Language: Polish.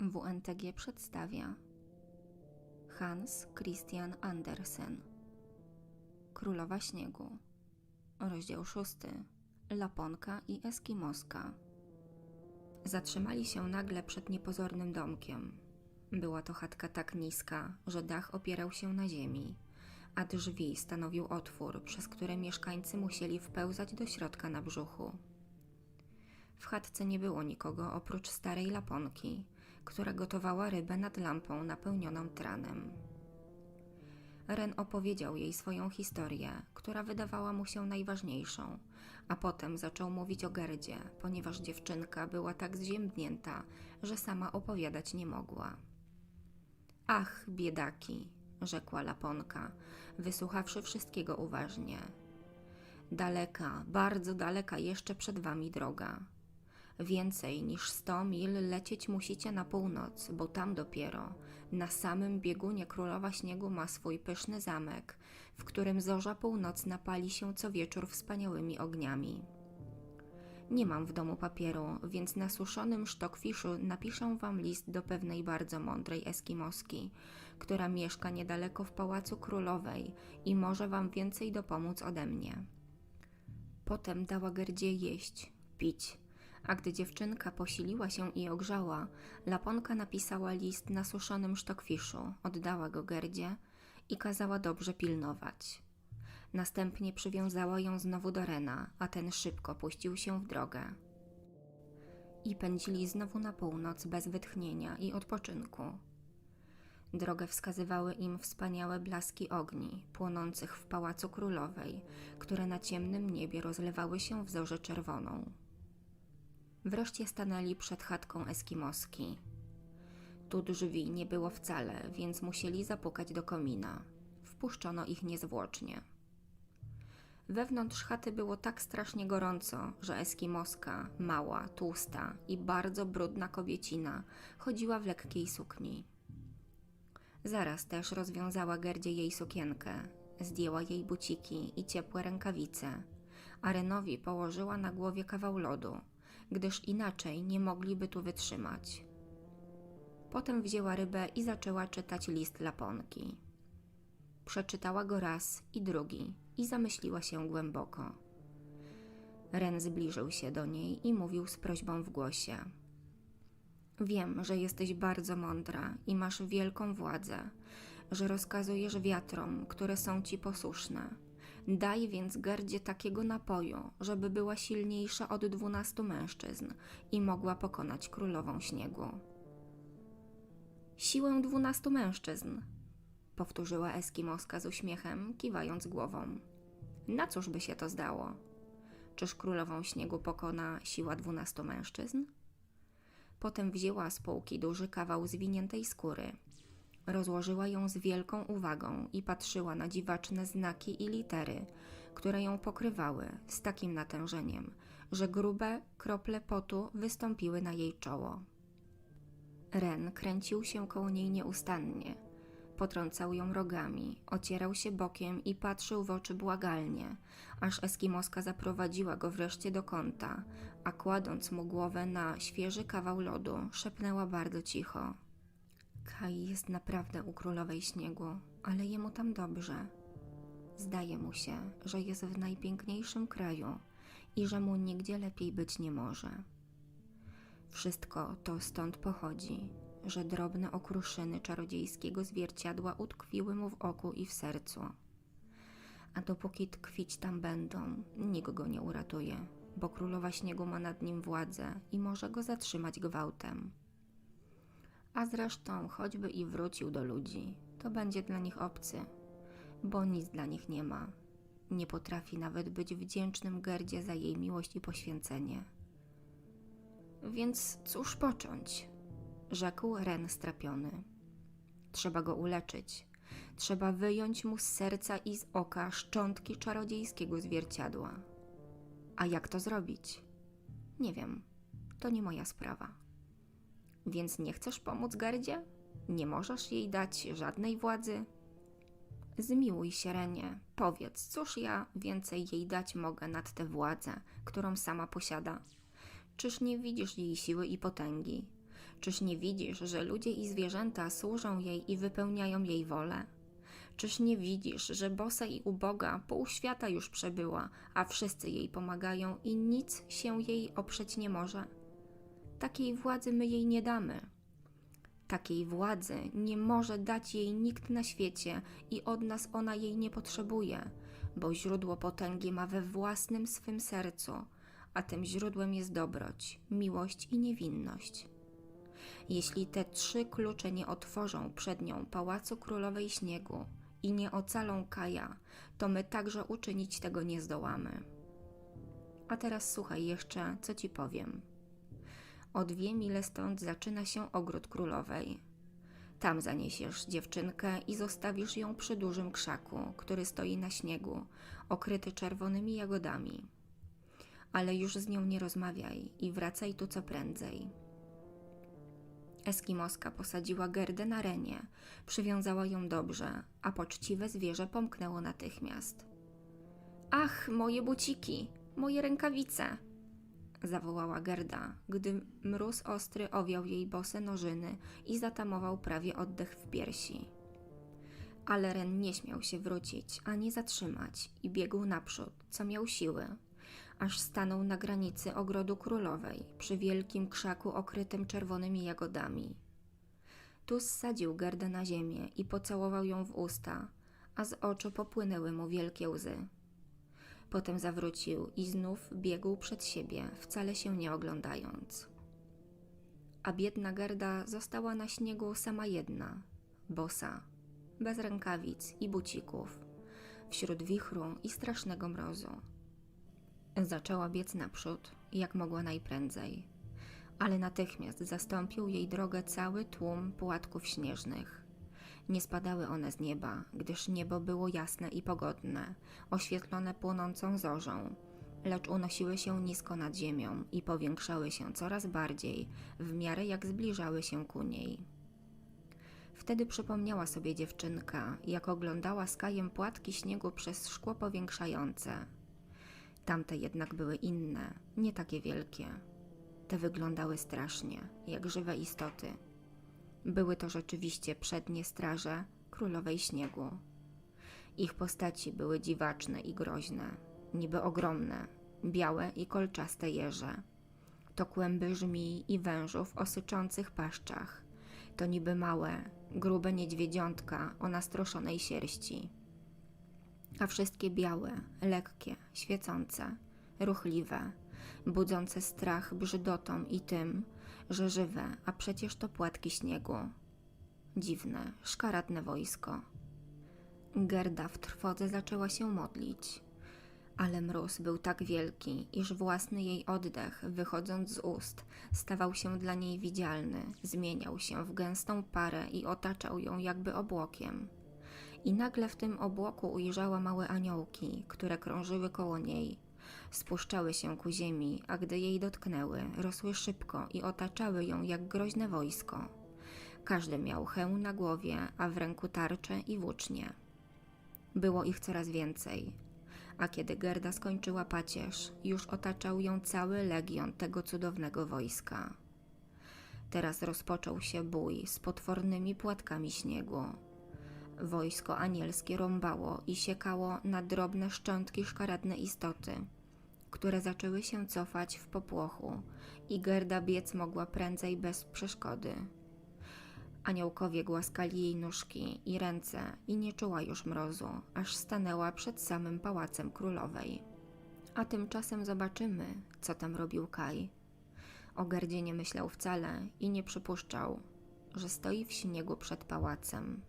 WNTG przedstawia Hans Christian Andersen Królowa Śniegu Rozdział szósty Laponka i Eskimoska Zatrzymali się nagle przed niepozornym domkiem. Była to chatka tak niska, że dach opierał się na ziemi, a drzwi stanowił otwór, przez które mieszkańcy musieli wpełzać do środka na brzuchu. W chatce nie było nikogo oprócz starej laponki, która gotowała rybę nad lampą napełnioną tranem. Ren opowiedział jej swoją historię, która wydawała mu się najważniejszą, a potem zaczął mówić o Gerdzie, ponieważ dziewczynka była tak zziębnięta, że sama opowiadać nie mogła. Ach, biedaki, rzekła Laponka, wysłuchawszy wszystkiego uważnie. Daleka, bardzo daleka jeszcze przed wami droga. Więcej niż sto mil lecieć musicie na północ, bo tam dopiero, na samym biegunie Królowa Śniegu ma swój pyszny zamek, w którym zorza północna pali się co wieczór wspaniałymi ogniami. Nie mam w domu papieru, więc na suszonym sztokwiszu napiszę wam list do pewnej bardzo mądrej Eskimoski, która mieszka niedaleko w Pałacu Królowej i może wam więcej dopomóc ode mnie. Potem dała Gerdzie jeść, pić, a gdy dziewczynka posiliła się i ogrzała, Laponka napisała list na suszonym sztokwiszu, oddała go Gerdzie i kazała dobrze pilnować. Następnie przywiązała ją znowu do Rena, a ten szybko puścił się w drogę. I pędzili znowu na północ bez wytchnienia i odpoczynku. Drogę wskazywały im wspaniałe blaski ogni, płonących w pałacu królowej, które na ciemnym niebie rozlewały się w zorze czerwoną. Wreszcie stanęli przed chatką Eskimoski. Tu drzwi nie było wcale, więc musieli zapukać do komina. Wpuszczono ich niezwłocznie. Wewnątrz chaty było tak strasznie gorąco, że Eskimoska, mała, tłusta i bardzo brudna kobiecina, chodziła w lekkiej sukni. Zaraz też rozwiązała Gerdzie jej sukienkę, zdjęła jej buciki i ciepłe rękawice, a Renowi położyła na głowie kawał lodu, gdyż inaczej nie mogliby tu wytrzymać. Potem wzięła rybę i zaczęła czytać list Laponki. Przeczytała go raz i drugi i zamyśliła się głęboko. Ren zbliżył się do niej i mówił z prośbą w głosie. Wiem, że jesteś bardzo mądra i masz wielką władzę, że rozkazujesz wiatrom, które są ci posłuszne. Daj więc Gerdzie takiego napoju, żeby była silniejsza od dwunastu mężczyzn i mogła pokonać królową śniegu. Siłę dwunastu mężczyzn, powtórzyła Eskimoska z uśmiechem, kiwając głową. Na cóż by się to zdało? Czyż królową śniegu pokona siła dwunastu mężczyzn? Potem wzięła z półki duży kawał zwiniętej skóry. Rozłożyła ją z wielką uwagą i patrzyła na dziwaczne znaki i litery, które ją pokrywały z takim natężeniem, że grube krople potu wystąpiły na jej czoło. Ren kręcił się koło niej nieustannie. Potrącał ją rogami, ocierał się bokiem i patrzył w oczy błagalnie, aż Eskimoska zaprowadziła go wreszcie do kąta, a kładąc mu głowę na świeży kawał lodu, szepnęła bardzo cicho. Kai jest naprawdę u królowej śniegu, ale jemu tam dobrze. Zdaje mu się, że jest w najpiękniejszym kraju i że mu nigdzie lepiej być nie może. Wszystko to stąd pochodzi, że drobne okruszyny czarodziejskiego zwierciadła utkwiły mu w oku i w sercu. A dopóki tkwić tam będą, nikt go nie uratuje, bo królowa śniegu ma nad nim władzę i może go zatrzymać gwałtem. A zresztą, choćby i wrócił do ludzi, to będzie dla nich obcy, bo nic dla nich nie ma. Nie potrafi nawet być wdzięcznym Gerdzie za jej miłość i poświęcenie. Więc cóż począć? rzekł Ren strapiony. Trzeba go uleczyć. Trzeba wyjąć mu z serca i z oka szczątki czarodziejskiego zwierciadła. A jak to zrobić? Nie wiem. To nie moja sprawa. Więc nie chcesz pomóc Gerdzie? Nie możesz jej dać żadnej władzy? Zmiłuj się, Renie. Powiedz, cóż ja więcej jej dać mogę nad tę władzę, którą sama posiada? Czyż nie widzisz jej siły i potęgi? Czyż nie widzisz, że ludzie i zwierzęta służą jej i wypełniają jej wolę? Czyż nie widzisz, że bosa i uboga pół świata już przebyła, a wszyscy jej pomagają i nic się jej oprzeć nie może? Takiej władzy my jej nie damy. Takiej władzy nie może dać jej nikt na świecie i od nas ona jej nie potrzebuje, bo źródło potęgi ma we własnym swym sercu, a tym źródłem jest dobroć, miłość i niewinność. Jeśli te trzy klucze nie otworzą przed nią pałacu królowej śniegu i nie ocalą Kaja, to my także uczynić tego nie zdołamy. A teraz słuchaj jeszcze, co ci powiem. O dwie mile stąd zaczyna się ogród królowej. Tam zaniesiesz dziewczynkę i zostawisz ją przy dużym krzaku, który stoi na śniegu, okryty czerwonymi jagodami. Ale już z nią nie rozmawiaj i wracaj tu co prędzej. Eskimoska posadziła Gerdę na renie, przywiązała ją dobrze, a poczciwe zwierzę pomknęło natychmiast. Ach, moje buciki, moje rękawice! Zawołała Gerda, gdy mróz ostry owiał jej bose nożyny i zatamował prawie oddech w piersi. Ale Ren nie śmiał się wrócić ani zatrzymać i biegł naprzód, co miał siły, aż stanął na granicy ogrodu królowej, przy wielkim krzaku okrytym czerwonymi jagodami. Tu zsadził Gerdę na ziemię i pocałował ją w usta, a z oczu popłynęły mu wielkie łzy. Potem zawrócił i znów biegł przed siebie, wcale się nie oglądając. A biedna Gerda została na śniegu sama jedna, bosa, bez rękawic i bucików, wśród wichru i strasznego mrozu. Zaczęła biec naprzód, jak mogła najprędzej, ale natychmiast zastąpił jej drogę cały tłum płatków śnieżnych. Nie spadały one z nieba, gdyż niebo było jasne i pogodne, oświetlone płonącą zorzą, lecz unosiły się nisko nad ziemią i powiększały się coraz bardziej, w miarę jak zbliżały się ku niej. Wtedy przypomniała sobie dziewczynka, jak oglądała z Kajem płatki śniegu przez szkło powiększające. Tamte jednak były inne, nie takie wielkie. Te wyglądały strasznie, jak żywe istoty. Były to rzeczywiście przednie straże królowej śniegu. Ich postaci były dziwaczne i groźne, niby ogromne, białe i kolczaste jeże. To kłęby żmij i wężów o syczących paszczach. To niby małe, grube niedźwiedziątka o nastroszonej sierści. A wszystkie białe, lekkie, świecące, ruchliwe, budzące strach brzydotą i tym, że żywe, a przecież to płatki śniegu. Dziwne, szkaradne wojsko. Gerda w trwodze zaczęła się modlić, ale mróz był tak wielki, iż własny jej oddech, wychodząc z ust, stawał się dla niej widzialny, zmieniał się w gęstą parę i otaczał ją jakby obłokiem. I nagle w tym obłoku ujrzała małe aniołki, które krążyły koło niej, spuszczały się ku ziemi, a gdy jej dotknęły, rosły szybko i otaczały ją jak groźne wojsko. Każdy miał hełm na głowie, a w ręku tarczę i włócznie. Było ich coraz więcej, a kiedy Gerda skończyła pacierz, już otaczał ją cały legion tego cudownego wojska. Teraz rozpoczął się bój z potwornymi płatkami śniegu. Wojsko anielskie rąbało i siekało na drobne szczątki szkaradne istoty, które zaczęły się cofać w popłochu i Gerda biec mogła prędzej bez przeszkody. Aniołkowie głaskali jej nóżki i ręce i nie czuła już mrozu, aż stanęła przed samym pałacem królowej. A tymczasem zobaczymy, co tam robił Kaj. O Gerdzie nie myślał wcale i nie przypuszczał, że stoi w śniegu przed pałacem.